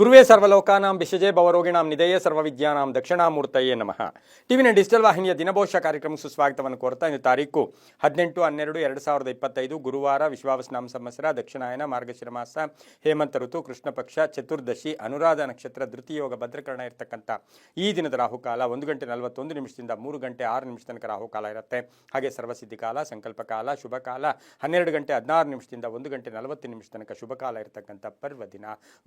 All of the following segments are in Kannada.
ಗುರುವೇ ಸರ್ವಲೋಕಾನಾಂ ಬಿಷಜೇ ಭವರೋಗಿಣಾಂ ನಿಧೇಯ ಸರ್ವವಿದ್ಯಾನಾಂ ದಕ್ಷಿಣಾಮೂರ್ತಯೇ ನಮಃ. ಟಿವಿನ ಡಿಜಿಟಲ್ ವಾಹಿನಿಯ ದಿನಭೋಷ ಕಾರ್ಯಕ್ರಮ ಸುಸ್ವಾಗತವನ್ನು ಕೋರ್ತಾ ಇಂದು ತಾರೀಕು ಹದಿನೆಂಟು, ಹನ್ನೆರಡು, ಎರಡು ಸಾವಿರದ ಇಪ್ಪತ್ತೈದು ಗುರುವಾರ ವಿಶ್ವಾವಸ್ನಾಮ ಸಂವತ್ಸರ, ದಕ್ಷಿಣಾಯನ, ಮಾರ್ಗಶಿರ ಮಾಸ, ಹೇಮಂತ ಋತು ಕೃಷ್ಣ ಪಕ್ಷ ಚತುರ್ದಶಿ, ಅನುರಾಧ ನಕ್ಷತ್ರ ಧೃತಿಯೋಗ ಭದ್ರಕರಣ ಇರತಕ್ಕಂಥ ಈ ದಿನದ ರಾಹುಕಾಲ ಒಂದು ಗಂಟೆ ನಲವತ್ತೊಂದು ನಿಮಿಷದಿಂದ ಮೂರು ಗಂಟೆ ಆರು ನಿಮಿಷ ತನಕ ರಾಹುಕಾಲ ಇರುತ್ತೆ. ಹಾಗೆ ಸರ್ವಸಿದ್ಧಿ ಕಾಲ, ಸಂಕಲ್ಪ ಕಾಲ, ಶುಭ ಕಾಲ, ಹನ್ನೆರಡು ಗಂಟೆ ಹದಿನಾರು ನಿಮಿಷದಿಂದ ಒಂದು ಗಂಟೆ ನಲವತ್ತು ನಿಮಿಷ ತನಕ ಶುಭ ಕಾಲ ಇರತಕ್ಕಂಥ ಪರ್ವ ದಿನ.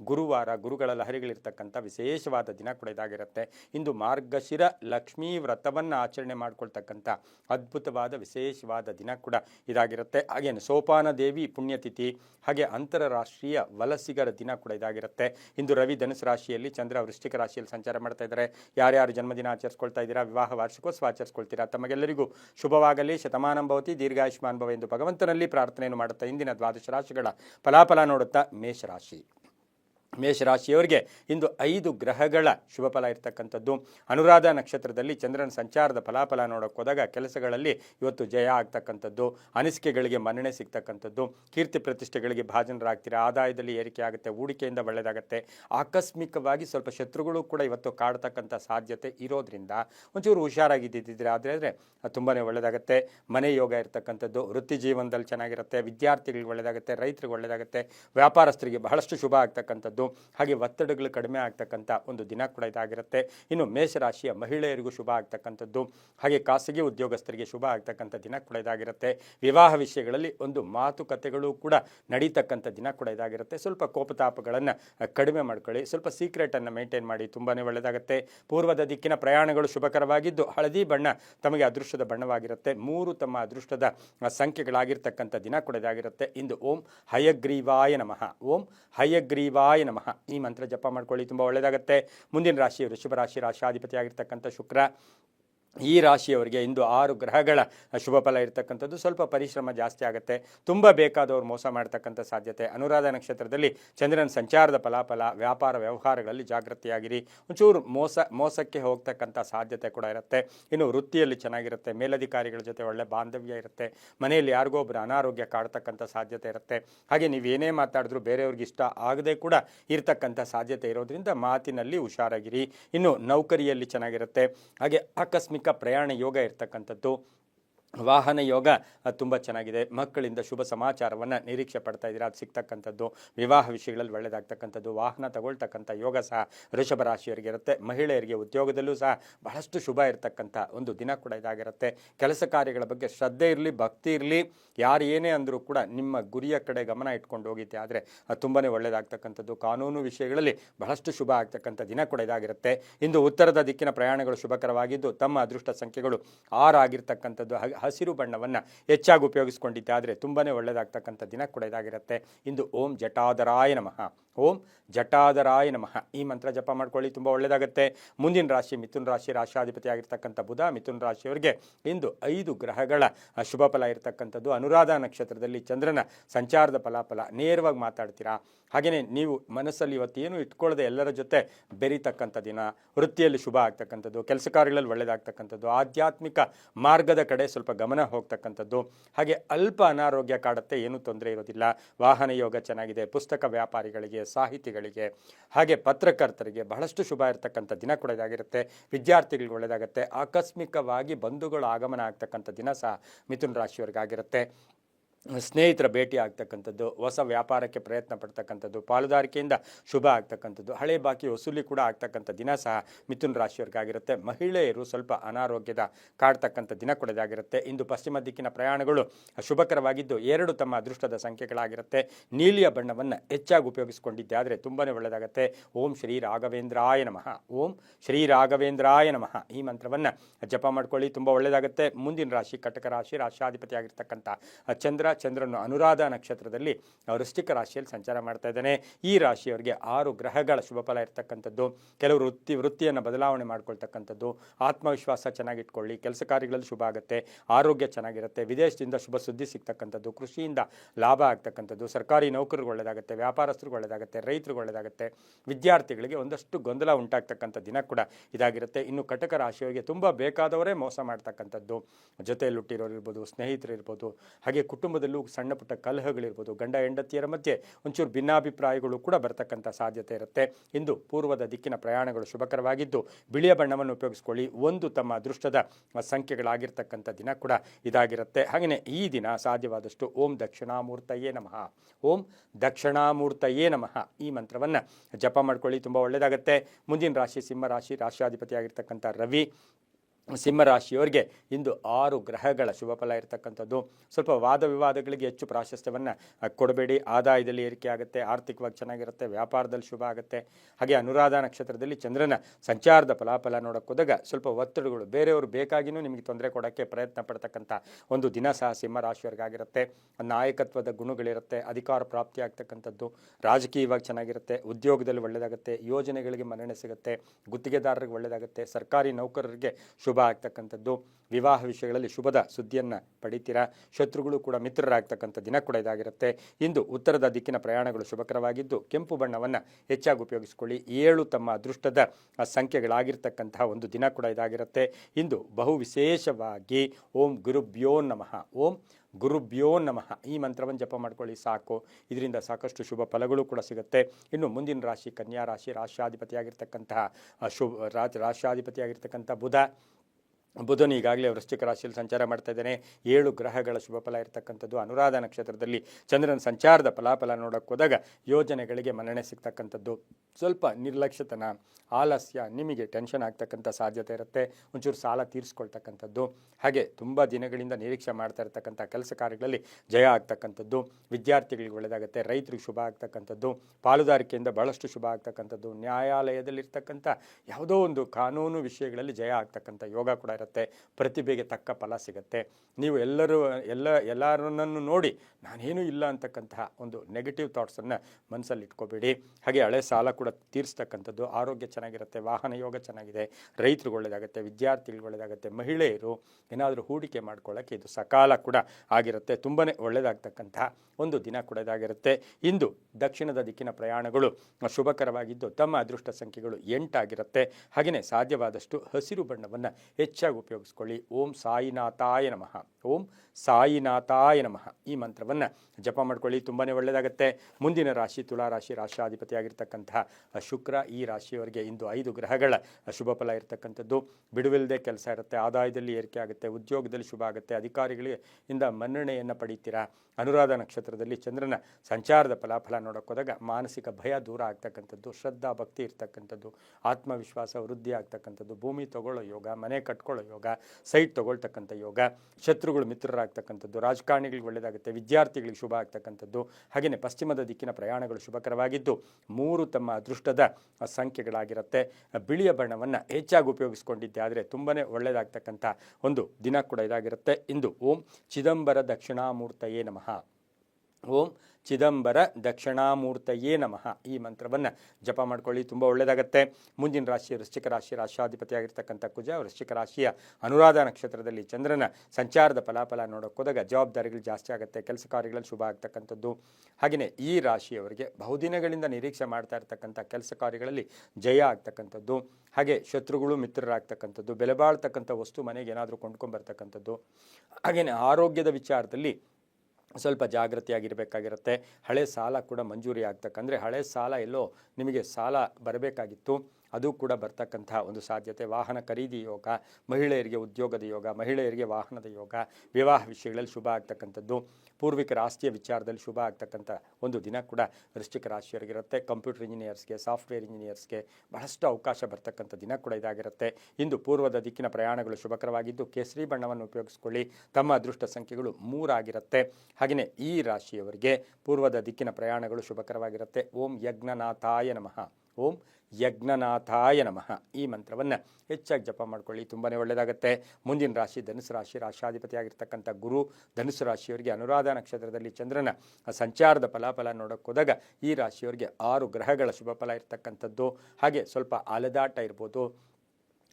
ಗುರುವಾರ ಗುರುಗಳ ಲಹರಿಗಳಿರ್ತಕ್ಕಂಥ ವಿಶೇಷವಾದ ದಿನ ಕೂಡ ಇದಾಗಿರುತ್ತೆ ಇಂದು ಮಾರ್ಗಶಿರ ಲಕ್ಷ್ಮೀ ವ್ರತವನ್ನು ಆಚರಣೆ ಮಾಡಿಕೊಳ್ತಕ್ಕಂಥ ಅದ್ಭುತವಾದ ವಿಶೇಷವಾದ ದಿನ ಕೂಡ ಇದಾಗಿರುತ್ತೆ. ಹಾಗೇನು ಸೋಪಾನ ದೇವಿ ಪುಣ್ಯತಿಥಿ, ಹಾಗೆ ಅಂತಾರಾಷ್ಟ್ರೀಯ ವಲಸಿಗರ ದಿನ ಕೂಡ ಇದಾಗಿರುತ್ತೆ. ಇಂದು ರವಿ ಧನುಸು ರಾಶಿಯಲ್ಲಿ ಚಂದ್ರ ವೃಶ್ಚಿಕ ರಾಶಿಯಲ್ಲಿ ಸಂಚಾರ ಮಾಡ್ತಾ ಇದ್ದಾರೆ. ಯಾರ್ಯಾರು ಜನ್ಮದಿನ ಆಚರಿಸ್ಕೊಳ್ತಾ ಇದ್ದೀರಾ, ವಿವಾಹ ವಾರ್ಷಿಕೋತ್ಸವ ಆಚರಿಸ್ಕೊಳ್ತೀರಾ, ತಮಗೆಲ್ಲರಿಗೂ ಶುಭವಾಗಲಿ. ಶತಮಾನಂಭವತಿ ದೀರ್ಘಾಯುಷ್ಮಾನ್ ಭವ ಎಂದು ಭಗವಂತನಲ್ಲಿ ಪ್ರಾರ್ಥನೆಯನ್ನು ಮಾಡುತ್ತಾ ಇಂದಿನ ದ್ವಾದಶ ರಾಶಿಗಳ ಫಲಾಫಲ ನೋಡುತ್ತಾ ಮೇಷರಾಶಿ ಮೇಷರಾಶಿಯವರಿಗೆ ಇಂದು ಐದು ಗ್ರಹಗಳ ಶುಭ ಫಲ ಇರತಕ್ಕಂಥದ್ದು. ಅನುರಾಧ ನಕ್ಷತ್ರದಲ್ಲಿ ಚಂದ್ರನ ಸಂಚಾರದ ಫಲಾಫಲ ನೋಡೋಕೆ ಹೋದಾಗ ಕೆಲಸಗಳಲ್ಲಿ ಇವತ್ತು ಜಯ ಆಗ್ತಕ್ಕಂಥದ್ದು. ಅನಿಸಿಕೆಗಳಿಗೆ ಮನ್ನಣೆ ಸಿಗ್ತಕ್ಕಂಥದ್ದು. ಕೀರ್ತಿ ಪ್ರತಿಷ್ಠೆಗಳಿಗೆ ಭಾಜನರಾಗ್ತೀರಾ? ಆದಾಯದಲ್ಲಿ ಏರಿಕೆ ಆಗುತ್ತೆ, ಹೂಡಿಕೆಯಿಂದ ಒಳ್ಳೆಯದಾಗುತ್ತೆ ಆಕಸ್ಮಿಕವಾಗಿ ಸ್ವಲ್ಪ ಶತ್ರುಗಳು ಕೂಡ ಇವತ್ತು ಕಾಡ್ತಕ್ಕಂಥ ಸಾಧ್ಯತೆ ಇರೋದ್ರಿಂದ ಒಂಚೂರು ಹುಷಾರಾಗಿದ್ದಿದ್ದರೆ ಆದರೆ ಆದರೆ ತುಂಬಾ ಒಳ್ಳೆಯದಾಗುತ್ತೆ ಮನೆ ಯೋಗ ಇರತಕ್ಕಂಥದ್ದು, ವೃತ್ತಿ ಜೀವನದಲ್ಲಿ ಚೆನ್ನಾಗಿರುತ್ತೆ, ವಿದ್ಯಾರ್ಥಿಗಳಿಗೆ ಒಳ್ಳೆಯದಾಗುತ್ತೆ ರೈತರಿಗೆ ಒಳ್ಳೆಯದಾಗುತ್ತೆ ವ್ಯಾಪಾರಸ್ಥರಿಗೆ ಬಹಳಷ್ಟು ಶುಭ ಆಗ್ತಕ್ಕಂಥದ್ದು. ಹಾಗೆ ಒತ್ತಡಗಳು ಕಡಿಮೆ ಆಗ್ತಕ್ಕಂಥ ಒಂದು ದಿನ ಕೂಡ ಇದಾಗಿರುತ್ತೆ. ಇನ್ನು ಮೇಷರಾಶಿಯ ಮಹಿಳೆಯರಿಗೂ ಶುಭ ಆಗ್ತಕ್ಕಂಥದ್ದು. ಹಾಗೆ ಖಾಸಗಿ ಉದ್ಯೋಗಸ್ಥರಿಗೆ ಶುಭ ಆಗ್ತಕ್ಕಂಥ ದಿನ ಕೂಡ ಇದಾಗಿರುತ್ತೆ. ವಿವಾಹ ವಿಷಯಗಳಲ್ಲಿ ಒಂದು ಮಾತುಕತೆಗಳು ಕೂಡ ನಡೀತಕ್ಕಂಥ ದಿನ ಕೂಡ ಇದಾಗಿರುತ್ತೆ. ಸ್ವಲ್ಪ ಕೋಪತಾಪಗಳನ್ನು ಕಡಿಮೆ ಮಾಡ್ಕೊಳ್ಳಿ. ಸ್ವಲ್ಪ ಸೀಕ್ರೆಟನ್ನು ಮೇಂಟೈನ್ ಮಾಡಿ ತುಂಬಾ ಒಳ್ಳೆಯದಾಗುತ್ತೆ ಪೂರ್ವದ ದಿಕ್ಕಿನ ಪ್ರಯಾಣಗಳು ಶುಭಕರವಾಗಿದ್ದು, ಹಳದಿ ಬಣ್ಣ ತಮಗೆ ಅದೃಷ್ಟದ ಬಣ್ಣವಾಗಿರುತ್ತೆ. ಮೂರು ತಮ್ಮ ಅದೃಷ್ಟದ ಸಂಖ್ಯೆಗಳಾಗಿರ್ತಕ್ಕಂಥ ದಿನ ಕೂಡ ಇದಾಗಿರುತ್ತೆ. ಇಂದು ಓಂ ಹಯಗ್ರೀವಾಯ ನಮಃ. ಓಂ ಹಯಗ್ರೀವಾಯ ನಮಃ. ಈ ಮಂತ್ರ ಜಪ ಮಾಡ್ಕೊಳ್ಳಿ ತುಂಬ ಒಳ್ಳೆಯದಾಗುತ್ತೆ ಮುಂದಿನ ರಾಶಿ ಶುಭ ರಾಶಿ ರಾಶಾಧಿಪತಿಯಾಗಿರ್ತಕ್ಕಂಥ ಶುಕ್ರ. ಈ ರಾಶಿಯವರಿಗೆ ಇಂದು ಆರು ಗ್ರಹಗಳ ಶುಭ ಫಲ ಇರತಕ್ಕಂಥದ್ದು. ಸ್ವಲ್ಪ ಪರಿಶ್ರಮ ಜಾಸ್ತಿ ಆಗುತ್ತೆ. ತುಂಬ ಬೇಕಾದವರು ಮೋಸ ಮಾಡ್ತಕ್ಕಂಥ ಸಾಧ್ಯತೆ. ಅನುರಾಧ ನಕ್ಷತ್ರದಲ್ಲಿ ಚಂದ್ರನ ಸಂಚಾರದ ಫಲಾಫಲ, ವ್ಯಾಪಾರ ವ್ಯವಹಾರಗಳಲ್ಲಿ ಜಾಗೃತಿಯಾಗಿರಿ. ಒಂಚೂರು ಮೋಸ, ಮೋಸಕ್ಕೆ ಹೋಗ್ತಕ್ಕಂಥ ಸಾಧ್ಯತೆ ಕೂಡ ಇರುತ್ತೆ. ಇನ್ನು ವೃತ್ತಿಯಲ್ಲಿ ಚೆನ್ನಾಗಿರುತ್ತೆ. ಮೇಲಧಿಕಾರಿಗಳ ಜೊತೆ ಒಳ್ಳೆ ಬಾಂಧವ್ಯ ಇರುತ್ತೆ. ಮನೆಯಲ್ಲಿ ಯಾರಿಗೋ ಒಬ್ಬರು ಅನಾರೋಗ್ಯ ಕಾಡ್ತಕ್ಕಂಥ ಸಾಧ್ಯತೆ ಇರುತ್ತೆ. ಹಾಗೆ ನೀವೇನೇ ಮಾತಾಡಿದ್ರು ಬೇರೆಯವ್ರಿಗೆ ಇಷ್ಟ ಆಗದೆ ಕೂಡ ಇರತಕ್ಕಂಥ ಸಾಧ್ಯತೆ ಇರೋದ್ರಿಂದ ಮಾತಿನಲ್ಲಿ ಹುಷಾರಾಗಿರಿ. ಇನ್ನು ನೌಕರಿಯಲ್ಲಿ ಚೆನ್ನಾಗಿರುತ್ತೆ. ಹಾಗೆ ಆಕಸ್ಮಿಕ ಪ್ರಯಾಣ ಯೋಗ ಇರ್ತಕ್ಕಂಥದ್ದು. ವಾಹನ ಯೋಗ ತುಂಬ ಚೆನ್ನಾಗಿದೆ. ಮಕ್ಕಳಿಂದ ಶುಭ ಸಮಾಚಾರವನ್ನು ನಿರೀಕ್ಷೆ ಪಡ್ತಾ ಇದ್ದೀರಾ? ಅದು ಸಿಗ್ತಕ್ಕಂಥದ್ದು, ವಿವಾಹ ವಿಷಯಗಳಲ್ಲಿ ಒಳ್ಳೆಯದಾಗ್ತಕ್ಕಂಥದ್ದು ವಾಹನ ತಗೊಳ್ತಕ್ಕಂಥ ಯೋಗ ಸಹ ವೃಷಭ ರಾಶಿಯವರಿಗೆ ಇರುತ್ತೆ. ಮಹಿಳೆಯರಿಗೆ ಉದ್ಯೋಗದಲ್ಲೂ ಸಹ ಬಹಳಷ್ಟು ಶುಭ ಇರತಕ್ಕಂಥ ಒಂದು ದಿನ ಕೂಡ ಇದಾಗಿರುತ್ತೆ. ಕೆಲಸ ಕಾರ್ಯಗಳ ಬಗ್ಗೆ ಶ್ರದ್ಧೆ ಇರಲಿ, ಭಕ್ತಿ ಇರಲಿ. ಯಾರು ಏನೇ ಅಂದರೂ ಕೂಡ ನಿಮ್ಮ ಗುರಿಯ ಕಡೆ ಗಮನ ಇಟ್ಕೊಂಡು ಹೋಗಿದ್ದೆ ಆದರೆ ಅದು ತುಂಬಾ ಒಳ್ಳೆಯದಾಗ್ತಕ್ಕಂಥದ್ದು ಕಾನೂನು ವಿಷಯಗಳಲ್ಲಿ ಬಹಳಷ್ಟು ಶುಭ ಆಗ್ತಕ್ಕಂಥ ದಿನ ಕೂಡ ಇದಾಗಿರುತ್ತೆ. ಇಂದು ಉತ್ತರದ ದಿಕ್ಕಿನ ಪ್ರಯಾಣಗಳು ಶುಭಕರವಾಗಿದ್ದು, ತಮ್ಮ ಅದೃಷ್ಟ ಸಂಖ್ಯೆಗಳು ಆರು ಆಗಿರ್ತಕ್ಕಂಥದ್ದು. ಹಸಿರು ಬಣ್ಣವನ್ನು ಹೆಚ್ಚಾಗಿ ಉಪಯೋಗಿಸ್ಕೊಂಡಿದ್ದೆ. ಆದರೆ ತುಂಬಾ ಒಳ್ಳೆಯದಾಗ್ತಕ್ಕಂಥ ದಿನ ಕೂಡ ಇದಾಗಿರುತ್ತೆ. ಇಂದು ಓಂ ಜಟಾದರಾಯ ನಮಃ. ಓಂ ಜಟಾದರಾಯ ನಮಃ. ಈ ಮಂತ್ರ ಜಪ ಮಾಡ್ಕೊಳ್ಳಿ, ತುಂಬ ಒಳ್ಳೆಯದಾಗುತ್ತೆ ಮುಂದಿನ ರಾಶಿ ಮಿಥುನ್ ರಾಶಿ ರಾಶಾಧಿಪತಿ ಆಗಿರ್ತಕ್ಕಂಥ ಬುಧ, ಮಿಥುನ್ ರಾಶಿಯವರಿಗೆ ಇಂದು ಐದು ಗ್ರಹಗಳ ಶುಭ ಫಲ ಇರತಕ್ಕಂಥದ್ದು. ಅನುರಾಧ ನಕ್ಷತ್ರದಲ್ಲಿ ಚಂದ್ರನ ಸಂಚಾರದ ಫಲಾಫಲ ನೇರವಾಗಿ ಮಾತಾಡ್ತೀರಾ? ಹಾಗೆಯೇ ನೀವು ಮನಸ್ಸಲ್ಲಿ ಇವತ್ತು ಏನು ಇಟ್ಕೊಳ್ಳದೆ ಎಲ್ಲರ ಜೊತೆ ಬೆರೀತಕ್ಕಂಥ ದಿನ, ವೃತ್ತಿಯಲ್ಲಿ ಶುಭ ಆಗ್ತಕ್ಕಂಥದ್ದು, ಕೆಲಸ ಕಾರ್ಯಗಳಲ್ಲಿ ಒಳ್ಳೆಯದಾಗ್ತಕ್ಕಂಥದ್ದು ಆಧ್ಯಾತ್ಮಿಕ ಮಾರ್ಗದ ಕಡೆ ಸ್ವಲ್ಪ ಗಮನ ಹೋಗ್ತಕ್ಕಂಥದ್ದು. ಹಾಗೆ ಅಲ್ಪ ಅನಾರೋಗ್ಯ ಕಾಡುತ್ತೆ, ಏನೂ ತೊಂದರೆ ಇರೋದಿಲ್ಲ. ವಾಹನ ಯೋಗ ಚೆನ್ನಾಗಿದೆ, ಪುಸ್ತಕ ವ್ಯಾಪಾರಿಗಳಿಗೆ ಸಾಹಿತಿಗಳಿಗೆ ಹಾಗೆ ಪತ್ರಕರ್ತರಿಗೆ ಬಹಳಷ್ಟು ಶುಭ ಇರತಕ್ಕಂಥ ದಿನ ಕೂಡ ಇದಾಗಿರುತ್ತೆ. ವಿದ್ಯಾರ್ಥಿಗಳಿಗೆ ಒಳ್ಳೆಯದಾಗುತ್ತೆ. ಆಕಸ್ಮಿಕವಾಗಿ ಬಂಧುಗಳು ಆಗಮನ ಆಗ್ತಕ್ಕಂಥ ದಿನ ಸಹ ಮಿಥುನ್ ರಾಶಿಯವರಿಗಾಗಿರುತ್ತೆ. ಸ್ನೇಹಿತರ ಭೇಟಿ ಆಗ್ತಕ್ಕಂಥದ್ದು, ಹೊಸ ವ್ಯಾಪಾರಕ್ಕೆ ಪ್ರಯತ್ನ ಪಡ್ತಕ್ಕಂಥದ್ದು, ಪಾಲುದಾರಿಕೆಯಿಂದ ಶುಭ ಆಗ್ತಕ್ಕಂಥದ್ದು, ಹಳೆ ಬಾಕಿ ವಸೂಲಿ ಕೂಡ ಆಗ್ತಕ್ಕಂಥ ದಿನ ಸಹ ಮಿಥುನ್ ರಾಶಿಯವರಿಗಾಗಿರುತ್ತೆ. ಮಹಿಳೆಯರು ಸ್ವಲ್ಪ ಅನಾರೋಗ್ಯದ ಕಾಡ್ತಕ್ಕಂಥ ದಿನ ಕೂಡ ಇದಾಗಿರುತ್ತೆ ಇಂದು ಪಶ್ಚಿಮ ದಿಕ್ಕಿನ ಪ್ರಯಾಣಗಳು ಶುಭಕರವಾಗಿದ್ದು, ಎರಡು ತಮ್ಮ ಅದೃಷ್ಟದ ಸಂಖ್ಯೆಗಳಾಗಿರುತ್ತೆ. ನೀಲಿಯ ಬಣ್ಣವನ್ನು ಹೆಚ್ಚಾಗಿ ಉಪಯೋಗಿಸಿಕೊಂಡಿದ್ದೆ, ಆದರೆ ತುಂಬಾ ಒಳ್ಳೆಯದಾಗುತ್ತೆ. ಓಂ ಶ್ರೀ ರಾಘವೇಂದ್ರಾಯ ನಮಃ. ಓಂ ಶ್ರೀ ರಾಘವೇಂದ್ರಾಯ ನಮಃ. ಈ ಮಂತ್ರವನ್ನು ಜಪ ಮಾಡ್ಕೊಳ್ಳಿ, ತುಂಬ ಒಳ್ಳೆಯದಾಗುತ್ತೆ. ಮುಂದಿನ ರಾಶಿ ಕಟಕ ರಾಶಿ ರಾಶಾಧಿಪತಿ ಆಗಿರ್ತಕ್ಕಂಥ ಚಂದ್ರ ಚಂದ್ರನು ಅನುರಾಧ ನಕ್ಷತ್ರದಲ್ಲಿ ವೃಶ್ಚಿಕ ರಾಶಿಯಲ್ಲಿ ಸಂಚಾರ ಮಾಡ್ತಾ ಇದ್ದಾನೆ. ಈ ರಾಶಿಯವರಿಗೆ ಆರು ಗ್ರಹಗಳ ಶುಭ ಫಲ ಇರ್ತಕ್ಕಂಥದ್ದು ಕೆಲವರು ವೃತ್ತಿ, ವೃತ್ತಿಯನ್ನು ಬದಲಾವಣೆ ಮಾಡ್ಕೊಳ್ತಕ್ಕಂಥದ್ದು, ಆತ್ಮವಿಶ್ವಾಸ ಚೆನ್ನಾಗಿಟ್ಕೊಳ್ಳಿ, ಕೆಲಸ ಕಾರ್ಯಗಳಲ್ಲಿ ಶುಭ ಆಗುತ್ತೆ, ಆರೋಗ್ಯ ಚೆನ್ನಾಗಿರುತ್ತೆ, ವಿದೇಶದಿಂದ ಶುಭ ಸುದ್ದಿ ಸಿಗ್ತಕ್ಕಂಥದ್ದು, ಕೃಷಿಯಿಂದ ಲಾಭ ಆಗ್ತಕ್ಕಂಥದ್ದು, ಸರ್ಕಾರಿ ನೌಕರರು ಒಳ್ಳೆಯದಾಗುತ್ತೆ, ವ್ಯಾಪಾರಸ್ಥರು ಒಳ್ಳೆಯದಾಗುತ್ತೆ ರೈತರು ಒಳ್ಳೆಯದಾಗುತ್ತೆ, ವಿದ್ಯಾರ್ಥಿಗಳಿಗೆ ಒಂದಷ್ಟು ಗೊಂದಲ ಉಂಟಾಗ್ತಕ್ಕಂಥ ದಿನ ಕೂಡ ಇದಾಗಿರುತ್ತೆ. ಇನ್ನು ಕಟಕ ರಾಶಿಯವರಿಗೆ ತುಂಬ ಬೇಕಾದವರೇ ಮೋಸ ಮಾಡ್ತಕ್ಕಂಥದ್ದು. ಜೊತೆಯಲ್ಲಿ ಹುಟ್ಟಿರೋರು ಇರ್ಬೋದು ಸ್ನೇಹಿತರು ಇರ್ಬೋದು ಹಾಗೆ ಕುಟುಂಬದ ಕುಟುಂಬದಲ್ಲೂ ಸಣ್ಣ ಪುಟ್ಟ ಕಲಹಗಳಿರ್ಬೋದು. ಗಂಡ ಹೆಂಡತಿಯರ ಮಧ್ಯೆ ಒಂಚೂರು ಭಿನ್ನಾಭಿಪ್ರಾಯಗಳು ಕೂಡ ಬರತಕ್ಕಂಥ ಸಾಧ್ಯತೆ ಇರುತ್ತೆ. ಇಂದು ಪೂರ್ವದ ದಿಕ್ಕಿನ ಪ್ರಯಾಣಗಳು ಶುಭಕರವಾಗಿದ್ದು, ಬಿಳಿಯ ಬಣ್ಣವನ್ನು ಉಪಯೋಗಿಸ್ಕೊಳ್ಳಿ. ಒಂದು ತಮ್ಮ ಅದೃಷ್ಟದ ಸಂಖ್ಯೆಗಳಾಗಿರ್ತಕ್ಕಂಥ ದಿನ ಕೂಡ ಇದಾಗಿರುತ್ತೆ. ಹಾಗೆಯೇ ಈ ದಿನ ಸಾಧ್ಯವಾದಷ್ಟು ಓಂ ದಕ್ಷಿಣಾಮೂರ್ತಯೇ ನಮಃ. ಓಂ ದಕ್ಷಿಣಾಮೂರ್ತಯೇ ನಮಃ. ಈ ಮಂತ್ರವನ್ನು ಜಪ ಮಾಡ್ಕೊಳ್ಳಿ. ತುಂಬ ಒಳ್ಳೆಯದಾಗುತ್ತೆ ಮುಂದಿನ ರಾಶಿ ಸಿಂಹ ರಾಶಿ ರವಿ. ಸಿಂಹರಾಶಿಯವರಿಗೆ ಇಂದು ಆರು ಗ್ರಹಗಳ ಶುಭ ಫಲ ಇರತಕ್ಕಂಥದ್ದು. ಸ್ವಲ್ಪ ವಾದ ವಿವಾದಗಳಿಗೆ ಹೆಚ್ಚು ಪ್ರಾಶಸ್ತ್ಯವನ್ನು ಕೊಡಬೇಡಿ. ಆದಾಯದಲ್ಲಿ ಏರಿಕೆ ಆಗುತ್ತೆ, ಆರ್ಥಿಕವಾಗಿ ಚೆನ್ನಾಗಿರುತ್ತೆ, ವ್ಯಾಪಾರದಲ್ಲಿ ಶುಭ ಆಗುತ್ತೆ. ಹಾಗೆ ಅನುರಾಧ ನಕ್ಷತ್ರದಲ್ಲಿ ಚಂದ್ರನ ಸಂಚಾರದ ಫಲಾಫಲ ನೋಡೋಕ್ಕೋದಾಗ ಸ್ವಲ್ಪ ಒತ್ತಡಗಳು ಬೇರೆಯವರು ಬೇಕಾಗಿಯೂ ನಿಮಗೆ ತೊಂದರೆ ಕೊಡೋಕ್ಕೆ ಪ್ರಯತ್ನ ಪಡ್ತಕ್ಕಂಥ ಒಂದು ದಿನ ಸಹ ಸಿಂಹರಾಶಿಯವರಿಗಾಗಿರುತ್ತೆ. ನಾಯಕತ್ವದ ಗುಣಗಳಿರುತ್ತೆ, ಅಧಿಕಾರ ಪ್ರಾಪ್ತಿ ಆಗ್ತಕ್ಕಂಥದ್ದು, ರಾಜಕೀಯವಾಗಿ ಚೆನ್ನಾಗಿರುತ್ತೆ, ಉದ್ಯೋಗದಲ್ಲಿ ಒಳ್ಳೆಯದಾಗುತ್ತೆ ಯೋಜನೆಗಳಿಗೆ ಮನ್ನಣೆ ಸಿಗುತ್ತೆ, ಗುತ್ತಿಗೆದಾರರಿಗೆ ಒಳ್ಳೆಯದಾಗುತ್ತೆ ಸರ್ಕಾರಿ ನೌಕರರಿಗೆ ಶುಭ ಆಗ್ತಕ್ಕಂಥದ್ದು. ವಿವಾಹ ವಿಷಯಗಳಲ್ಲಿ ಶುಭದ ಸುದ್ದಿಯನ್ನು ಪಡಿತೀರಾ? ಶತ್ರುಗಳು ಕೂಡ ಮಿತ್ರರಾಗ್ತಕ್ಕಂಥ ದಿನ ಕೂಡ ಇದಾಗಿರುತ್ತೆ. ಇಂದು ಉತ್ತರದ ದಿಕ್ಕಿನ ಪ್ರಯಾಣಗಳು ಶುಭಕರವಾಗಿದ್ದು, ಕೆಂಪು ಬಣ್ಣವನ್ನು ಹೆಚ್ಚಾಗಿ ಉಪಯೋಗಿಸಿಕೊಳ್ಳಿ. ಏಳು ತಮ್ಮ ಅದೃಷ್ಟದ ಸಂಖ್ಯೆಗಳಾಗಿರ್ತಕ್ಕಂತಹ ಒಂದು ದಿನ ಕೂಡ ಇದಾಗಿರುತ್ತೆ. ಇಂದು ಬಹು ವಿಶೇಷವಾಗಿ ಓಂ ಗುರುಭ್ಯೋ ನಮಃ. ಓಂ ಗುರುಭ್ಯೋ ನಮಃ. ಈ ಮಂತ್ರವನ್ನು ಜಪ ಮಾಡ್ಕೊಳ್ಳಿ, ಸಾಕು. ಇದರಿಂದ ಸಾಕಷ್ಟು ಶುಭ ಫಲಗಳು ಕೂಡ ಸಿಗುತ್ತೆ. ಇನ್ನು ಮುಂದಿನ ರಾಶಿ, ಕನ್ಯಾ ರಾಶಿ, ರಾಷ್ಟ್ರಾಧಿಪತಿಯಾಗಿರ್ತಕ್ಕಂತಹ ಶುಭ ರಾಜ ರಾಶ್ಯಾಧಿಪತಿಯಾಗಿರ್ತಕ್ಕಂಥ ಬುಧ. ಬುಧನು ಈಗಾಗಲೇ ವೃಶ್ಚಿಕ ರಾಶಿಯಲ್ಲಿ ಸಂಚಾರ ಮಾಡ್ತಾ ಇದ್ದಾನೆ. ಏಳು ಗ್ರಹಗಳ ಶುಭ ಫಲ ಇರತಕ್ಕಂಥದ್ದು. ಅನುರಾಧ ನಕ್ಷತ್ರದಲ್ಲಿ ಚಂದ್ರನ ಸಂಚಾರದ ಫಲಾಫಲ ನೋಡೋಕ್ಕೋದಾಗ ಯೋಜನೆಗಳಿಗೆ ಮನ್ನಣೆ ಸಿಗ್ತಕ್ಕಂಥದ್ದು. ಸ್ವಲ್ಪ ನಿರ್ಲಕ್ಷ್ಯತನ, ಆಲಸ್ಯ, ನಿಮಗೆ ಟೆನ್ಷನ್ ಆಗ್ತಕ್ಕಂಥ ಸಾಧ್ಯತೆ ಇರುತ್ತೆ. ಒಂಚೂರು ಸಾಲ ತೀರಿಸ್ಕೊಳ್ತಕ್ಕಂಥದ್ದು. ಹಾಗೆ ತುಂಬ ದಿನಗಳಿಂದ ನಿರೀಕ್ಷೆ ಮಾಡ್ತಾ ಇರತಕ್ಕಂಥ ಕೆಲಸ ಕಾರ್ಯಗಳಲ್ಲಿ ಜಯ ಆಗ್ತಕ್ಕಂಥದ್ದು. ವಿದ್ಯಾರ್ಥಿಗಳಿಗೆ ಒಳ್ಳೆಯದಾಗುತ್ತೆ. ರೈತರಿಗೆ ಶುಭ ಆಗ್ತಕ್ಕಂಥದ್ದು. ಪಾಲುದಾರಿಕೆಯಿಂದ ಭಾಳಷ್ಟು ಶುಭ ಆಗ್ತಕ್ಕಂಥದ್ದು. ನ್ಯಾಯಾಲಯದಲ್ಲಿರ್ತಕ್ಕಂಥ ಯಾವುದೋ ಒಂದು ಕಾನೂನು ವಿಷಯಗಳಲ್ಲಿ ಜಯ ಆಗ್ತಕ್ಕಂಥ ಯೋಗ ಕೂಡ ಇರುತ್ತೆ, ಪ್ರತಿಭೆಗೆ ತಕ್ಕ ಫಲ ಸಿಗುತ್ತೆ. ನೀವು ಎಲ್ಲರೂ, ಎಲ್ಲ ಎಲ್ಲರನ್ನೂ ನೋಡಿ ನಾನೇನು ಇಲ್ಲ ಅಂತಕ್ಕಂತಹ ಒಂದು ನೆಗೆಟಿವ್ ಥಾಟ್ಸನ್ನು ಮನಸ್ಸಲ್ಲಿ ಇಟ್ಕೋಬೇಡಿ. ಹಾಗೆ ಹಳೆ ಸಾಲ ಕೂಡ ತೀರಿಸ್ತಕ್ಕಂಥದ್ದು, ಆರೋಗ್ಯ ಚೆನ್ನಾಗಿರುತ್ತೆ, ವಾಹನ ಯೋಗ ಚೆನ್ನಾಗಿದೆ ರೈತರು ಒಳ್ಳೆಯದಾಗುತ್ತೆ ವಿದ್ಯಾರ್ಥಿಗಳು ಒಳ್ಳೆಯದಾಗುತ್ತೆ ಮಹಿಳೆಯರು ಏನಾದರೂ ಹೂಡಿಕೆ ಮಾಡ್ಕೊಳ್ಳೋಕ್ಕೆ ಇದು ಸಕಾಲ ಕೂಡ ಆಗಿರುತ್ತೆ. ತುಂಬಾ ಒಳ್ಳೆಯದಾಗ್ತಕ್ಕಂತಹ ಒಂದು ದಿನ ಕೂಡ ಇದಾಗಿರುತ್ತೆ. ಇಂದು ದಕ್ಷಿಣದ ದಿಕ್ಕಿನ ಪ್ರಯಾಣಗಳು ಶುಭಕರವಾಗಿದ್ದು ತಮ್ಮ ಅದೃಷ್ಟ ಸಂಖ್ಯೆಗಳು ಎಂಟಾಗಿರುತ್ತೆ. ಹಾಗೆಯೇ ಸಾಧ್ಯವಾದಷ್ಟು ಹಸಿರು ಬಣ್ಣವನ್ನು ಹೆಚ್ಚಾಗಿ ಉಪಯೋಗಿಸ್ಕೊಳ್ಳಿ. ಓಂ ಸಾಯಿನಾಥಾಯ ನಮಃ. ಓಂ ಸಾಯಿನಾಥಾಯ ನಮಃ. ಈ ಮಂತ್ರವನ್ನು ಜಪ ಮಾಡ್ಕೊಳ್ಳಿ ತುಂಬಾ ಒಳ್ಳೆಯದಾಗುತ್ತೆ ಮುಂದಿನ ರಾಶಿ ತುಲಾ ರಾಶಿ ರಾಶಾಧಿಪತಿಯಾಗಿರ್ತಕ್ಕಂತಹ ಶುಕ್ರ ಈ ರಾಶಿಯವರಿಗೆ ಇಂದು ಐದು ಗ್ರಹಗಳ ಶುಭ ಫಲ ಇರತಕ್ಕಂಥದ್ದು. ಬಿಡುವಿಲ್ಲದೆ ಕೆಲಸ ಇರುತ್ತೆ, ಆದಾಯದಲ್ಲಿ ಏರಿಕೆ ಆಗುತ್ತೆ, ಉದ್ಯೋಗದಲ್ಲಿ ಶುಭ ಆಗುತ್ತೆ ಅಧಿಕಾರಿಗಳಿಗೆ ಇಂದ ಮನ್ನಣೆಯನ್ನು ಪಡಿತೀರಾ? ಅನುರಾಧ ನಕ್ಷತ್ರದಲ್ಲಿ ಚಂದ್ರನ ಸಂಚಾರದ ಫಲಾಫಲ ನೋಡೋಕ್ಕೋದಾಗ ಮಾನಸಿಕ ಭಯ ದೂರ ಆಗ್ತಕ್ಕಂಥದ್ದು, ಶ್ರದ್ಧಾ ಭಕ್ತಿ ಇರ್ತಕ್ಕಂಥದ್ದು, ಆತ್ಮವಿಶ್ವಾಸ ವೃದ್ಧಿ ಆಗ್ತಕ್ಕಂಥದ್ದು, ಭೂಮಿ ತಗೊಳ್ಳೋ ಯೋಗ, ಮನೆ ಕಟ್ಕೊಳ್ಳೋ ಯೋಗ, ಸೈಟ್ ತಗೊಳ್ತಕ್ಕಂಥ ಯೋಗ, ಶತ್ರುಗಳು ಮಿತ್ರರಾಗ್ತಕ್ಕಂಥದ್ದು, ರಾಜಕಾರಣಿಗಳಿಗೆ ಒಳ್ಳೆಯದಾಗುತ್ತೆ ವಿದ್ಯಾರ್ಥಿಗಳಿಗೆ ಶುಭ ಆಗ್ತಕ್ಕಂಥದ್ದು, ಹಾಗೆಯೇ ಪಶ್ಚಿಮದ ದಿಕ್ಕಿನ ಪ್ರಯಾಣಗಳು ಶುಭಕರವಾಗಿದ್ದು, ಮೂರು ತಮ್ಮ ಅದೃಷ್ಟದ ಸಂಖ್ಯೆಗಳಾಗಿರುತ್ತೆ. ಬಿಳಿಯ ಬಣ್ಣವನ್ನು ಹೆಚ್ಚಾಗಿ ಉಪಯೋಗಿಸ್ಕೊಂಡಿದ್ದೆ, ಆದರೆ ತುಂಬಾ ಒಳ್ಳೆಯದಾಗ್ತಕ್ಕಂಥ ಒಂದು ದಿನ ಕೂಡ ಇದಾಗಿರುತ್ತೆ. ಇಂದು ಓಂ ಚಿದಂಬರ ದಕ್ಷಿಣಾಮೂರ್ತಯೇ ನಮಃ. ಓಂ ಚಿದಂಬರ ದಕ್ಷಿಣಾಮೂರ್ತಯೇ ನಮಃ. ಈ ಮಂತ್ರವನ್ನು ಜಪ ಮಾಡ್ಕೊಳ್ಳಿ, ತುಂಬ ಒಳ್ಳೆಯದಾಗತ್ತೆ ಮುಂದಿನ ರಾಶಿ ವೃಶ್ಚಿಕ ರಾಶಿ ರಾಶಾಧಿಪತಿಯಾಗಿರ್ತಕ್ಕಂಥ ಕುಜ ವೃಶ್ಚಿಕ ರಾಶಿಯ ಅನುರಾಧ ನಕ್ಷತ್ರದಲ್ಲಿ ಚಂದ್ರನ ಸಂಚಾರದ ಫಲಾಫಲ ನೋಡೋಕೆ ಹೋದಾಗ ಜವಾಬ್ದಾರಿಗಳು ಜಾಸ್ತಿ ಆಗುತ್ತೆ, ಕೆಲಸ ಕಾರ್ಯಗಳಲ್ಲಿ ಶುಭ ಆಗ್ತಕ್ಕಂಥದ್ದು. ಹಾಗೆಯೇ ಈ ರಾಶಿಯವರಿಗೆ ಬಹುದಿನಗಳಿಂದ ನಿರೀಕ್ಷೆ ಮಾಡ್ತಾ ಇರ್ತಕ್ಕಂಥ ಕೆಲಸ ಕಾರ್ಯಗಳಲ್ಲಿ ಜಯ ಆಗ್ತಕ್ಕಂಥದ್ದು. ಹಾಗೆ ಶತ್ರುಗಳು ಮಿತ್ರರಾಗ್ತಕ್ಕಂಥದ್ದು, ಬೆಲೆಬಾಳ್ತಕ್ಕಂಥ ವಸ್ತು ಮನೆಗೆ ಏನಾದರೂ ಕೊಂಡ್ಕೊಂಬರ್ತಕ್ಕಂಥದ್ದು ಹಾಗೆಯೇ ಆರೋಗ್ಯದ ವಿಚಾರದಲ್ಲಿ ಸ್ವಲ್ಪ ಜಾಗೃತಿಯಾಗಿರಬೇಕಾಗಿರುತ್ತೆ. ಹಳೆ ಸಾಲ ಕೂಡ ಮಂಜೂರಿ ಆಗ್ತಕ್ಕಂದರೆ ಹಳೆ ಸಾಲ ಎಲ್ಲೋ ನಿಮಗೆ ಸಾಲ ಬರಬೇಕಾಗಿತ್ತು. ಅದು ಕೂಡ ಬರ್ತಕ್ಕಂಥ ಒಂದು ಸಾಧ್ಯತೆ. ವಾಹನ ಖರೀದಿ ಯೋಗ, ಮಹಿಳೆಯರಿಗೆ ಉದ್ಯೋಗದ ಯೋಗ, ಮಹಿಳೆಯರಿಗೆ ವಾಹನದ ಯೋಗ, ವಿವಾಹ ವಿಷಯಗಳಲ್ಲಿ ಶುಭ ಆಗ್ತಕ್ಕಂಥದ್ದು. ಪೂರ್ವಿಕರ ಆಸ್ತಿಯ ವಿಚಾರದಲ್ಲಿ ಶುಭ ಆಗ್ತಕ್ಕಂಥ ಒಂದು ದಿನ ಕೂಡ ವೃಶ್ಚಿಕ ರಾಶಿಯವರಿಗಿರುತ್ತೆ. ಕಂಪ್ಯೂಟರ್ ಇಂಜಿನಿಯರ್ಸ್ಗೆ, ಸಾಫ್ಟ್ವೇರ್ ಇಂಜಿನಿಯರ್ಸ್ಗೆ ಬಹಳಷ್ಟು ಅವಕಾಶ ಬರ್ತಕ್ಕಂಥ ದಿನ ಕೂಡ ಇದಾಗಿರುತ್ತೆ. ಇಂದು ಪೂರ್ವದ ದಿಕ್ಕಿನ ಪ್ರಯಾಣಗಳು ಶುಭಕರವಾಗಿದ್ದು, ಕೇಸರಿ ಬಣ್ಣವನ್ನು ಉಪಯೋಗಿಸ್ಕೊಳ್ಳಿ. ತಮ್ಮ ಅದೃಷ್ಟ ಸಂಖ್ಯೆಗಳು ಮೂರಾಗಿರುತ್ತೆ. ಹಾಗೆಯೇ ಈ ರಾಶಿಯವರಿಗೆ ಪೂರ್ವದ ದಿಕ್ಕಿನ ಪ್ರಯಾಣಗಳು ಶುಭಕರವಾಗಿರುತ್ತೆ. ಓಂ ಯಜ್ಞನಾಥಾಯ ನಮಃ. ಓಂ ಯಜ್ಞನಾಥಾಯ ನಮಃ. ಈ ಮಂತ್ರವನ್ನು ಹೆಚ್ಚಾಗಿ ಜಪ ಮಾಡ್ಕೊಳ್ಳಿ ತುಂಬಾ ಒಳ್ಳೆಯದಾಗುತ್ತೆ ಮುಂದಿನ ರಾಶಿ ಧನುಸು ರಾಶಿ ರಾಶಾಧಿಪತಿಯಾಗಿರ್ತಕ್ಕಂಥ ಗುರು ಧನುಸು ರಾಶಿಯವರಿಗೆ ಅನುರಾಧ ನಕ್ಷತ್ರದಲ್ಲಿ ಚಂದ್ರನ ಸಂಚಾರದ ಫಲಾಫಲ ನೋಡೋಕ್ಕೋದಾಗ ಈ ರಾಶಿಯವರಿಗೆ ಆರು ಗ್ರಹಗಳ ಶುಭ ಫಲ ಇರ್ತಕ್ಕಂಥದ್ದು. ಹಾಗೆ ಸ್ವಲ್ಪ ಅಲೆದಾಟ ಇರ್ಬೋದು.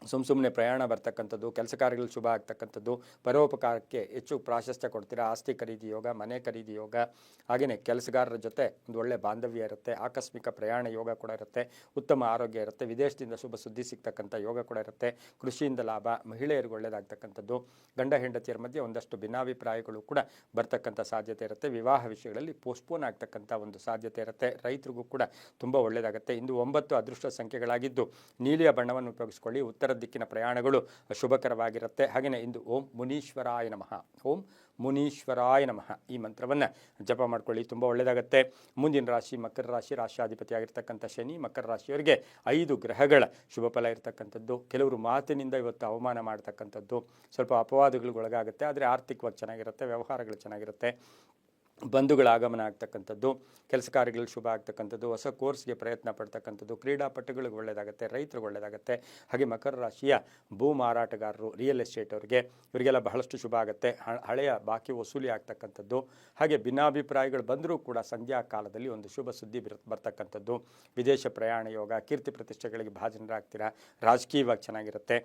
ಸುಮ್ಮ ಸುಮ್ಮನೆ ಪ್ರಯಾಣ ಬರ್ತಕ್ಕಂಥದ್ದು, ಕೆಲಸ ಕಾರ್ಯಗಳು ಶುಭ ಆಗ್ತಕ್ಕಂಥದ್ದು, ಪರೋಪಕಾರಕ್ಕೆ ಹೆಚ್ಚು ಪ್ರಾಶಸ್ತ್ಯ ಕೊಡ್ತೀರಾ? ಆಸ್ತಿ ಖರೀದಿ ಯೋಗ, ಮನೆ ಖರೀದಿ ಯೋಗ ಹಾಗೆಯೇ ಕೆಲಸಗಾರರ ಜೊತೆ ಒಂದು ಒಳ್ಳೆ ಬಾಂಧವ್ಯ ಇರುತ್ತೆ, ಆಕಸ್ಮಿಕ ಪ್ರಯಾಣ ಯೋಗ ಕೂಡ ಇರುತ್ತೆ, ಉತ್ತಮ ಆರೋಗ್ಯ ಇರುತ್ತೆ, ವಿದೇಶದಿಂದ ಶುಭ ಸುದ್ದಿ ಸಿಗ್ತಕ್ಕಂಥ ಯೋಗ ಕೂಡ ಇರುತ್ತೆ, ಕೃಷಿಯಿಂದ ಲಾಭ, ಮಹಿಳೆಯರಿಗೆ ಒಳ್ಳೆಯದಾಗ್ತಕ್ಕಂಥದ್ದು ಗಂಡ ಹೆಂಡತಿಯರ ಮಧ್ಯೆ ಒಂದಷ್ಟು ಭಿನ್ನಾಭಿಪ್ರಾಯಗಳು ಕೂಡ ಬರ್ತಕ್ಕಂಥ ಸಾಧ್ಯತೆ ಇರುತ್ತೆ, ವಿವಾಹ ವಿಷಯಗಳಲ್ಲಿ ಪೋಸ್ಟ್ಪೋನ್ ಆಗ್ತಕ್ಕಂಥ ಒಂದು ಸಾಧ್ಯತೆ ಇರುತ್ತೆ, ರೈತರಿಗೂ ಕೂಡ ತುಂಬ ಒಳ್ಳೆಯದಾಗುತ್ತೆ ಇಂದು ಒಂಬತ್ತು ಅದೃಷ್ಟ ಸಂಖ್ಯೆಗಳಾಗಿದ್ದು, ನೀಲಿಯ ಬಣ್ಣವನ್ನು ಉಪಯೋಗಿಸಿಕೊಳ್ಳಿ, ಉತ್ತರ ದಿಕ್ಕಿನ ಪ್ರಯಾಣಗಳು ಶುಭಕರವಾಗಿರುತ್ತೆ. ಹಾಗೆಯೇ ಇಂದು ಓಂ ಮುನೀಶ್ವರಾಯ ನಮಃ. ಓಂ ಮುನೀಶ್ವರಾಯ ನಮಃ. ಈ ಮಂತ್ರವನ್ನು ಜಪ ಮಾಡಿಕೊಳ್ಳಿ, ತುಂಬ ಒಳ್ಳೆಯದಾಗುತ್ತೆ ಮುಂದಿನ ರಾಶಿ ಮಕರ ರಾಶಿ ರಾಶಿಯಾಧಿಪತಿಯಾಗಿರ್ತಕ್ಕಂಥ ಶನಿ, ಮಕರ ರಾಶಿಯವರಿಗೆ ಐದು ಗ್ರಹಗಳ ಶುಭ ಫಲ ಇರತಕ್ಕಂಥದ್ದು. ಕೆಲವರು ಮಾತಿನಿಂದ ಇವತ್ತು ಅವಮಾನ ಮಾಡ್ತಕ್ಕಂಥದ್ದು. ಸ್ವಲ್ಪ ಅಪವಾದಗಳಿಗೆ ಒಳಗಾಗುತ್ತೆ ಆದರೆ ಆರ್ಥಿಕವಾಗಿ ಚೆನ್ನಾಗಿರುತ್ತೆ, ವ್ಯವಹಾರಗಳು ಚೆನ್ನಾಗಿರುತ್ತೆ. ಬಂಧುಗಳ ಆಗಮನ ಆಗ್ತಕ್ಕಂಥದ್ದು ಕೆಲಸ ಕಾರ್ಯಗಳು ಶುಭ ಆಗ್ತಕ್ಕಂಥದ್ದು, ಹೊಸ ಕೋರ್ಸ್ಗೆ ಪ್ರಯತ್ನ ಪಡ್ತಕ್ಕಂಥದ್ದು, ಕ್ರೀಡಾಪಟುಗಳಿಗೆ ಒಳ್ಳೆಯದಾಗುತ್ತೆ, ರೈತರಿಗೆ ಒಳ್ಳೆಯದಾಗುತ್ತೆ, ಹಾಗೆ ಮಕರ ರಾಶಿಯ ಭೂ ಮಾರಾಟಗಾರರು ರಿಯಲ್ ಎಸ್ಟೇಟ್ ಅವರಿಗೆ, ಇವರಿಗೆಲ್ಲ ಬಹಳಷ್ಟು ಶುಭ ಆಗುತ್ತೆ. ಹಳೆಯ ಬಾಕಿ ವಸೂಲಿ ಆಗ್ತಕ್ಕಂಥದ್ದು, ಹಾಗೆ ಭಿನ್ನಾಭಿಪ್ರಾಯಗಳು ಬಂದರೂ ಕೂಡ ಸಂಧ್ಯಾ ಕಾಲದಲ್ಲಿ ಒಂದು ಶುಭ ಸುದ್ದಿ ಬಿರ್, ಬರ್ತಕ್ಕಂಥದ್ದು. ವಿದೇಶ ಪ್ರಯಾಣ ಯೋಗ, ಕೀರ್ತಿ ಪ್ರತಿಷ್ಠೆಗಳಿಗೆ ಭಾಜನರಾಗ್ತೀರಾ? ರಾಜಕೀಯವಾಗಿ ಚೆನ್ನಾಗಿರುತ್ತೆ.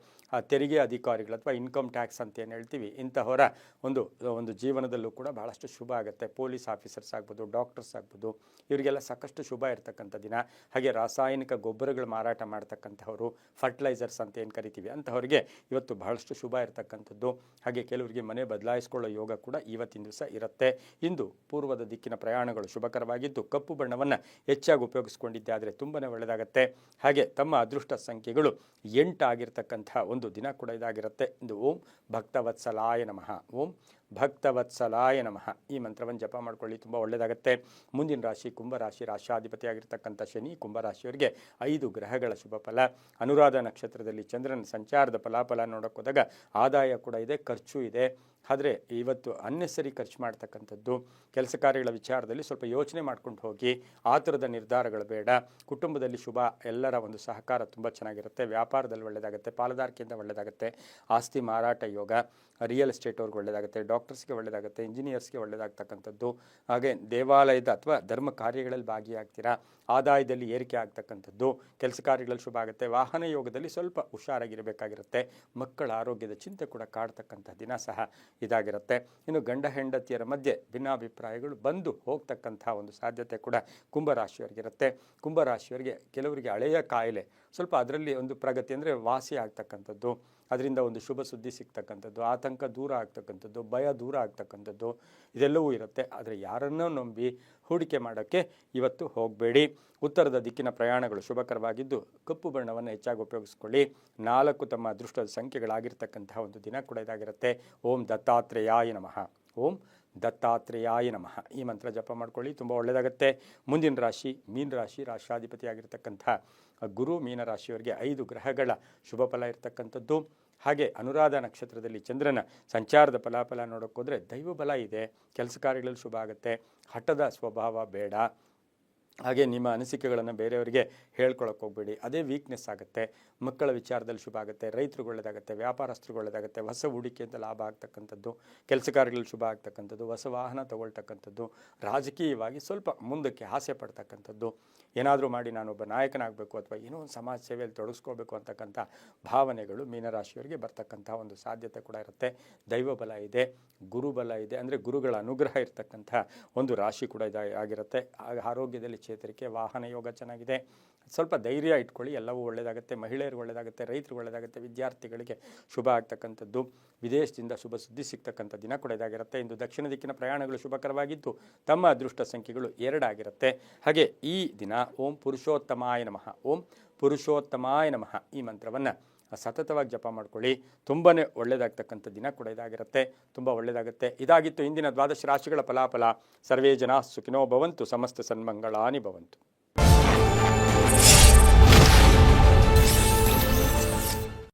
ತೆರಿಗೆ ಅಧಿಕಾರಿಗಳು ಅಥವಾ ಇನ್ಕಮ್ ಟ್ಯಾಕ್ಸ್ ಅಂತ ಏನು ಹೇಳ್ತೀವಿ, ಇಂತಹವರ ಒಂದು ಒಂದು ಜೀವನದಲ್ಲೂ ಕೂಡ ಬಹಳಷ್ಟು ಶುಭ ಆಗುತ್ತೆ. ಪೊಲೀಸ್ ಆಫೀಸರ್ಸ್ ಆಗ್ಬೋದು, ಡಾಕ್ಟರ್ಸ್ ಆಗ್ಬೋದು, ಇವರಿಗೆಲ್ಲ ಸಾಕಷ್ಟು ಶುಭ ಇರತಕ್ಕಂಥ ದಿನ. ಹಾಗೆ ರಾಸಾಯನಿಕ ಗೊಬ್ಬರಗಳು ಮಾರಾಟ ಮಾಡ್ತಕ್ಕಂಥವರು ಫರ್ಟಿಲೈಸರ್ಸ್ ಅಂತ ಏನು ಕರಿತೀವಿ ಅಂಥವ್ರಿಗೆ ಇವತ್ತು ಬಹಳಷ್ಟು ಶುಭ ಇರತಕ್ಕಂಥದ್ದು. ಹಾಗೆ ಕೆಲವರಿಗೆ ಮನೆ ಬದಲಾಯಿಸ್ಕೊಳ್ಳೋ ಯೋಗ ಕೂಡ ಇವತ್ತಿನ ದಿವಸ ಇರುತ್ತೆ. ಇಂದು ಪೂರ್ವದ ದಿಕ್ಕಿನ ಪ್ರಯಾಣಗಳು ಶುಭಕರವಾಗಿದ್ದು ಕಪ್ಪು ಬಣ್ಣವನ್ನು ಹೆಚ್ಚಾಗಿ ಉಪಯೋಗಿಸ್ಕೊಂಡಿದ್ದೆ ಆದರೆ ತುಂಬನೇ ಒಳ್ಳೆಯದಾಗತ್ತೆ ಹಾಗೆ ತಮ್ಮ ಅದೃಷ್ಟ ಸಂಖ್ಯೆಗಳು ಎಂಟಾಗಿರ್ತಕ್ಕಂಥ ಒಂದು ದಿನ ಕೂಡ ಇದಾಗಿರುತ್ತೆ. ಇಂದು ಓಂ ಭಕ್ತವತ್ಸಲಾಯ ನಮಃ. ಓಂ ಭಕ್ತವತ್ಸಲಾಯ ನಮಃ. ಈ ಮಂತ್ರವನ್ನು ಜಪ ಮಾಡ್ಕೊಳ್ಳಿ, ತುಂಬ ಒಳ್ಳೆಯದಾಗುತ್ತೆ ಮುಂದಿನ ರಾಶಿ ಕುಂಭರಾಶಿ, ರಾಶಾಧಿಪತಿಯಾಗಿರ್ತಕ್ಕಂಥ ಶನಿ, ಕುಂಭರಾಶಿಯವರಿಗೆ ಐದು ಗ್ರಹಗಳ ಶುಭ ಫಲ. ಅನುರಾಧ ನಕ್ಷತ್ರದಲ್ಲಿ ಚಂದ್ರನ ಸಂಚಾರದ ಫಲಾಫಲ ನೋಡೋಕೆ ಹೋದಾಗ ಆದಾಯ ಕೂಡ ಇದೆ, ಖರ್ಚು ಇದೆ. ಆದರೆ ಇವತ್ತು ಅನ್ನೆಸರಿ ಖರ್ಚು ಮಾಡ್ತಕ್ಕಂಥದ್ದು ಕೆಲಸ ಕಾರ್ಯಗಳ ವಿಚಾರದಲ್ಲಿ ಸ್ವಲ್ಪ ಯೋಚನೆ ಮಾಡ್ಕೊಂಡು ಹೋಗಿ ಆತುರದ ನಿರ್ಧಾರಗಳು ಬೇಡ. ಕುಟುಂಬದಲ್ಲಿ ಶುಭ, ಎಲ್ಲರ ಒಂದು ಸಹಕಾರ ತುಂಬ ಚೆನ್ನಾಗಿರುತ್ತೆ. ವ್ಯಾಪಾರದಲ್ಲಿ ಒಳ್ಳೆಯದಾಗುತ್ತೆ ಪಾಲುದಾರಿಕೆಯಿಂದ ಒಳ್ಳೆಯದಾಗುತ್ತೆ ಆಸ್ತಿ ಮಾರಾಟ ಯೋಗ ರಿಯಲ್ ಎಸ್ಟೇಟ್ ಅವ್ರಿಗೆ ಒಳ್ಳೆಯದಾಗುತ್ತೆ ಡಾಕ್ಟರ್ಸ್ಗೆ ಒಳ್ಳೆಯದಾಗುತ್ತೆ ಇಂಜಿನಿಯರ್ಸ್ಗೆ ಒಳ್ಳೆಯದಾಗ್ತಕ್ಕಂಥದ್ದು ಹಾಗೆ ದೇವಾಲಯದ ಅಥವಾ ಧರ್ಮ ಕಾರ್ಯಗಳಲ್ಲಿ ಭಾಗಿಯಾಗ್ತೀರಾ, ಆದಾಯದಲ್ಲಿ ಏರಿಕೆ ಆಗ್ತಕ್ಕಂಥದ್ದು, ಕೆಲಸ ಕಾರ್ಯಗಳಲ್ಲಿ ಶುಭ ಆಗುತ್ತೆ, ವಾಹನ ಯೋಗದಲ್ಲಿ ಸ್ವಲ್ಪ ಹುಷಾರಾಗಿರಬೇಕಾಗಿರುತ್ತೆ. ಮಕ್ಕಳ ಆರೋಗ್ಯದ ಚಿಂತೆ ಕೂಡ ಕಾಡ್ತಕ್ಕಂಥ ದಿನ ಸಹ. ಇದಾಗಿರುತ್ತೆ. ಇನ್ನು ಗಂಡ ಹೆಂಡತಿಯರ ಮಧ್ಯೆ ಭಿನ್ನಾಭಿಪ್ರಾಯಗಳು ಬಂದು ಹೋಗ್ತಕ್ಕಂಥ ಒಂದು ಸಾಧ್ಯತೆ ಕೂಡ ಕುಂಭರಾಶಿಯವರಿಗಿರುತ್ತೆ. ಕುಂಭರಾಶಿಯವರಿಗೆ ಕೆಲವರಿಗೆ ಹಳೆಯ ಕಾಯಿಲೆ ಸ್ವಲ್ಪ ಅದರಲ್ಲಿ ಒಂದು ಪ್ರಗತಿ ಅಂದರೆ ವಾಸಿ ಆಗ್ತಕ್ಕಂಥದ್ದು, ಅದರಿಂದ ಒಂದು ಶುಭ ಸುದ್ದಿ ಸಿಗ್ತಕ್ಕಂಥದ್ದು, ಆತಂಕ ದೂರ ಆಗ್ತಕ್ಕಂಥದ್ದು, ಭಯ ದೂರ ಆಗ್ತಕ್ಕಂಥದ್ದು, ಇದೆಲ್ಲವೂ ಇರುತ್ತೆ. ಆದರೆ ಯಾರನ್ನೋ ನಂಬಿ ಹೂಡಿಕೆ ಮಾಡೋಕ್ಕೆ ಇವತ್ತು ಹೋಗಬೇಡಿ. ಉತ್ತರದ ದಿಕ್ಕಿನ ಪ್ರಯಾಣಗಳು ಶುಭಕರವಾಗಿದ್ದು, ಕಪ್ಪು ಬಣ್ಣವನ್ನು ಹೆಚ್ಚಾಗಿ ಉಪಯೋಗಿಸ್ಕೊಳ್ಳಿ. ನಾಲ್ಕು ತಮ್ಮ ಅದೃಷ್ಟದ ಸಂಖ್ಯೆಗಳಾಗಿರ್ತಕ್ಕಂತಹ ಒಂದು ದಿನ ಕೂಡ ಇದಾಗಿರುತ್ತೆ. ಓಂ ದತ್ತಾತ್ರೇಯಾಯ ನಮಃ. ಓಂ ದತ್ತಾತ್ರೇಯಾಯ ನಮಃ. ಈ ಮಂತ್ರ ಜಪ ಮಾಡ್ಕೊಳ್ಳಿ, ತುಂಬ ಒಳ್ಳೆಯದಾಗತ್ತೆ ಮುಂದಿನ ರಾಶಿ, ಮೀನ ರಾಶಿ ರಾಶಾಧಿಪತಿಯಾಗಿರ್ತಕ್ಕಂಥ ಗುರು ಮೀನ ರಾಶಿಯವರಿಗೆ ಐದು ಗ್ರಹಗಳ ಶುಭ ಫಲ ಇರತಕ್ಕಂಥದ್ದು. ಹಾಗೆ ಅನುರಾಧ ನಕ್ಷತ್ರದಲ್ಲಿ ಚಂದ್ರನ ಸಂಚಾರದ ಫಲಾಫಲ ನೋಡೋಕ್ಕೋದ್ರೆ ದೈವ ಬಲ ಇದೆ. ಕೆಲಸ ಕಾರ್ಯಗಳಲ್ಲಿ ಶುಭ ಆಗುತ್ತೆ. ಹಠದ ಸ್ವಭಾವ ಬೇಡ. ಹಾಗೆ ನಿಮ್ಮ ಅನಿಸಿಕೆಗಳನ್ನು ಬೇರೆಯವರಿಗೆ ಹೇಳ್ಕೊಳಕ್ಕೆ ಹೋಗಬೇಡಿ. ಅದೇ ವೀಕ್ನೆಸ್ ಆಗುತ್ತೆ. ಮಕ್ಕಳ ವಿಚಾರದಲ್ಲಿ ಶುಭ ಆಗುತ್ತೆ. ರೈತರಿಗೆ ಒಳ್ಳೆಯದಾಗುತ್ತೆ ವ್ಯಾಪಾರಸ್ಥರಿಗೆ ಒಳ್ಳೆಯದಾಗುತ್ತೆ ಹೊಸ ಹೂಡಿಕೆಯಿಂದ ಲಾಭ ಆಗ್ತಕ್ಕಂಥದ್ದು. ಕೆಲಸ ಕಾರ್ಯಗಳಲ್ಲಿ ಶುಭ ಆಗ್ತಕ್ಕಂಥದ್ದು. ಹೊಸ ವಾಹನ ತಗೊಳ್ತಕ್ಕಂಥದ್ದು. ರಾಜಕೀಯವಾಗಿ ಸ್ವಲ್ಪ ಮುಂದಕ್ಕೆ ಆಸೆ ಪಡ್ತಕ್ಕಂಥದ್ದು. ಏನಾದರೂ ಮಾಡಿ ನಾನೊಬ್ಬ ನಾಯಕನಾಗಬೇಕು ಅಥವಾ ಏನೋ ಒಂದು ಸಮಾಜ ಸೇವೆಯಲ್ಲಿ ತೊಡಗಿಸ್ಕೋಬೇಕು ಅಂತಕ್ಕಂಥ ಭಾವನೆಗಳು ಮೀನರಾಶಿಯವರಿಗೆ ಬರ್ತಕ್ಕಂಥ ಒಂದು ಸಾಧ್ಯತೆ ಕೂಡ ಇರುತ್ತೆ. ದೈವ ಬಲ ಇದೆ ಗುರುಬಲ ಇದೆ. ಅಂದರೆ ಗುರುಗಳ ಅನುಗ್ರಹ ಇರತಕ್ಕಂಥ ಒಂದು ರಾಶಿ ಕೂಡ ಇದಾಗಿರುತ್ತೆ ಆರೋಗ್ಯದಲ್ಲಿ ಚೇತರಿಕೆ ವಾಹನ ಯೋಗ ಚೆನ್ನಾಗಿದೆ. ಸ್ವಲ್ಪ ಧೈರ್ಯ ಇಟ್ಕೊಳ್ಳಿ, ಎಲ್ಲವೂ ಒಳ್ಳೆಯದಾಗುತ್ತೆ ಮಹಿಳೆಯರಿಗೆ ಒಳ್ಳೆಯದಾಗುತ್ತೆ ರೈತರು ಒಳ್ಳೆಯದಾಗುತ್ತೆ ವಿದ್ಯಾರ್ಥಿಗಳಿಗೆ ಶುಭ ಆಗ್ತಕ್ಕಂಥದ್ದು. ವಿದೇಶದಿಂದ ಶುಭ ಸುದ್ದಿ ಸಿಗ್ತಕ್ಕಂಥ ದಿನ ಕೂಡ ಇದಾಗಿರುತ್ತೆ. ಇಂದು ದಕ್ಷಿಣ ದಿಕ್ಕಿನ ಪ್ರಯಾಣಗಳು ಶುಭಕರವಾಗಿದ್ದು, ತಮ್ಮ ಅದೃಷ್ಟ ಸಂಖ್ಯೆಗಳು ಎರಡಾಗಿರುತ್ತೆ. ಹಾಗೆ ಈ ದಿನ ಓಂ ಪುರುಷೋತ್ತಮಾಯ ನಮಃ. ಓಂ ಪುರುಷೋತ್ತಮಾಯ ನಮಃ ಈ ಮಂತ್ರವನ್ನು ಸತತವಾಗಿ ಜಪ ಮಾಡ್ಕೊಳ್ಳಿ. ತುಂಬಾ ಒಳ್ಳೆಯದಾಗ್ತಕ್ಕಂಥ ದಿನ ಕೂಡ ಇದಾಗಿರುತ್ತೆ. ತುಂಬ ಒಳ್ಳೆಯದಾಗುತ್ತೆ ಇದಾಗಿತ್ತು ಇಂದಿನ ದ್ವಾದಶ ರಾಶಿಗಳ ಫಲಾಫಲ. ಸರ್ವೇ ಜನ ಸುಖಿನೋ ಭವಂತು. ಸಮಸ್ತ ಸನ್ಮಂಗಳಾನಿ ಭವಂತು.